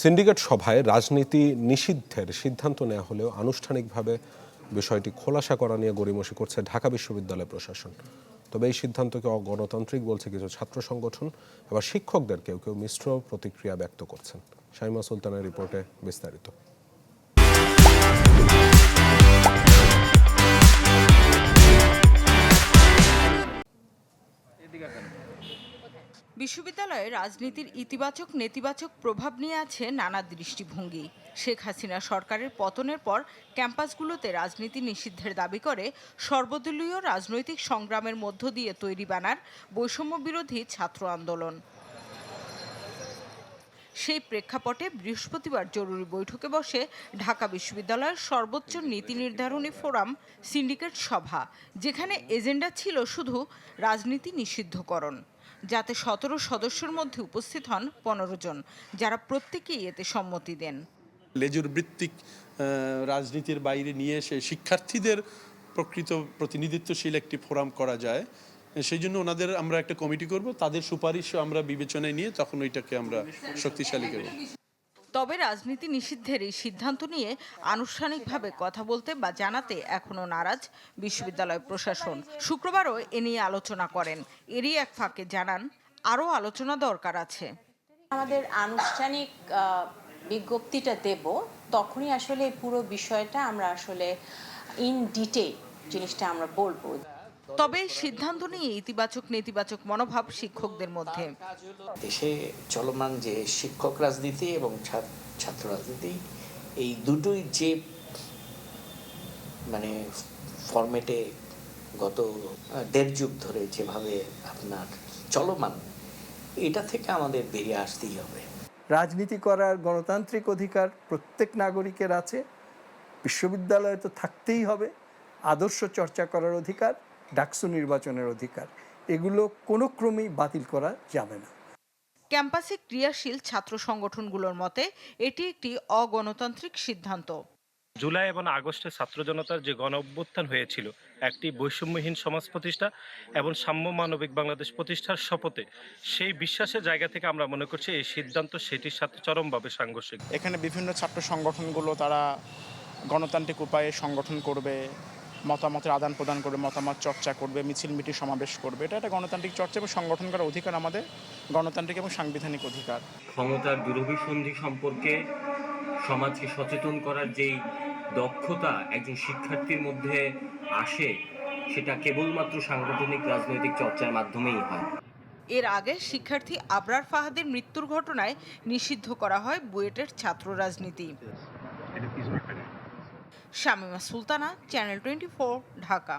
Syndicate সভায় রাজনীতি নিষিদ্ধের সিদ্ধান্ত নেওয়া হলেও আনুষ্ঠানিকভাবে বিষয়টি খোলাসা করা নিয়ে গড়িমসি করছে ঢাকা বিশ্ববিদ্যালয় প্রশাসন। তবে এই সিদ্ধান্তকে অগণতান্ত্রিক বলছে কিছু ছাত্র সংগঠন। আবার শিক্ষকদের কেউ কেউ মিশ্র প্রতিক্রিয়া ব্যক্ত করছেন। শাইমা সুলতানের রিপোর্টে বিস্তারিত। বিশ্ববিদ্যালয়ে রাজনীতির ইতিবাচক, নেতিবাচক প্রভাব নিয়ে আছে নানা দৃষ্টিভঙ্গি। শেখ হাসিনা সরকারের পতনের পর ক্যাম্পাসগুলোতে রাজনীতি নিষিদ্ধের দাবি করে, সর্বদলীয় রাজনৈতিক সংগ্রামের মধ্য দিয়ে তৈরি ব্যানার বৈষম্য বিরোধী ছাত্র আন্দোলন। সেই প্রেক্ষাপটে বৃহস্পতিবার জরুরি বৈঠকে বসে ঢাকা বিশ্ববিদ্যালয়ের সর্বোচ্চ নীতি নির্ধারণী ফোরাম, সিন্ডিকেট সভা, যেখানে এজেন্ডা ছিল শুধু রাজনীতি নিষিদ্ধকরণ। যাতে সতেরো সদস্যের মধ্যে উপস্থিত হন পনেরো জন, যারা প্রত্যেকেই এতে সম্মতি দেন। লেজুর বৃত্তিক রাজনীতির বাইরে নিয়ে এসে শিক্ষার্থীদের প্রকৃত প্রতিনিধিত্বশীল একটি ফোরাম করা যায়। সেই জন্য ওনাদের আমরা একটা কমিটি করব, তাদের সুপারিশ আমরা বিবেচনায় নিয়ে তখন ওইটাকে আমরা শক্তিশালী করব। তবে রাজনীতি নিষিদ্ধের এই সিদ্ধান্ত নিয়ে আনুষ্ঠানিকভাবে কথা বলতে বা জানাতে এখনও নারাজ বিশ্ববিদ্যালয় প্রশাসন। শুক্রবারও এ নিয়ে আলোচনা করেন। এরই এক ফাঁকে জানান, আরও আলোচনা দরকার আছে। আমাদের আনুষ্ঠানিক বিজ্ঞপ্তিটা দেব। তখনই আসলে পুরো বিষয়টা আমরা আসলে ইন ডিটেল জিনিসটা আমরা বলব। তবে সিদ্ধান্ত নিয়ে ইতিবাচক নেতিবাচক মনোভাব শিক্ষকদের মধ্যে। দেশে চলমান যে শিক্ষক রাজনীতি এবং ছাত্র রাজনীতি এই দুটোই যে মানে ফরম্যাটে গত দেড় যুগ ধরে যেভাবে আপনার চলমান এটা থেকে আমাদের বেরিয়ে আসতেই হবে। রাজনীতি করার গণতান্ত্রিক অধিকার প্রত্যেক নাগরিকের আছে বিশ্ববিদ্যালয়ে তো থাকতেই হবে আদর্শ চর্চা করার অধিকার ডাকসু নির্বাচনের অধিকার এগুলো কোনো ক্রমেই বাতিল করা যাবে না। ক্যাম্পাসে ক্রিয়াশীল ছাত্র সংগঠনগুলোর মতে এটি একটি অগণতান্ত্রিক সিদ্ধান্ত। জুলাই এবং আগস্টে ছাত্র জনতার যে গণ অভ্যুত্থান হয়েছিল একটি বৈষম্যহীন সমাজ প্রতিষ্ঠা এবং সাম্য মানবিক বাংলাদেশ প্রতিষ্ঠার শপথে সেই বিশ্বাসের জায়গা থেকে আমরা মনে করছি এই সিদ্ধান্ত সেটির সাথে চরমভাবে সাংঘর্ষিক। এখানে বিভিন্ন ছাত্র সংগঠনগুলো তারা গণতান্ত্রিক উপায়ে সংগঠন করবে মতামতের আদান প্রদান করবে মতামত চর্চা করবে মিছিল মিটিং সমাবেশ করবে। এটা একটা গণতান্ত্রিক চর্চা এবং সংগঠন করার অধিকার আমাদের গণতান্ত্রিক এবং সাংবিধানিক অধিকার। ক্ষমতার দুরভিসন্ধি সম্পর্কে সমাজকে সচেতন করার যেই দক্ষতা একজন শিক্ষার্থীর মধ্যে আসে সেটা কেবলমাত্র সাংগঠনিক রাজনৈতিক চর্চার মাধ্যমেই হয়। এর আগে শিক্ষার্থী আবরার ফাহাদের মৃত্যুর ঘটনায় নিষিদ্ধ করা হয় বুয়েটের ছাত্র রাজনীতি। Shamima Sultana channel twenty Dhaka.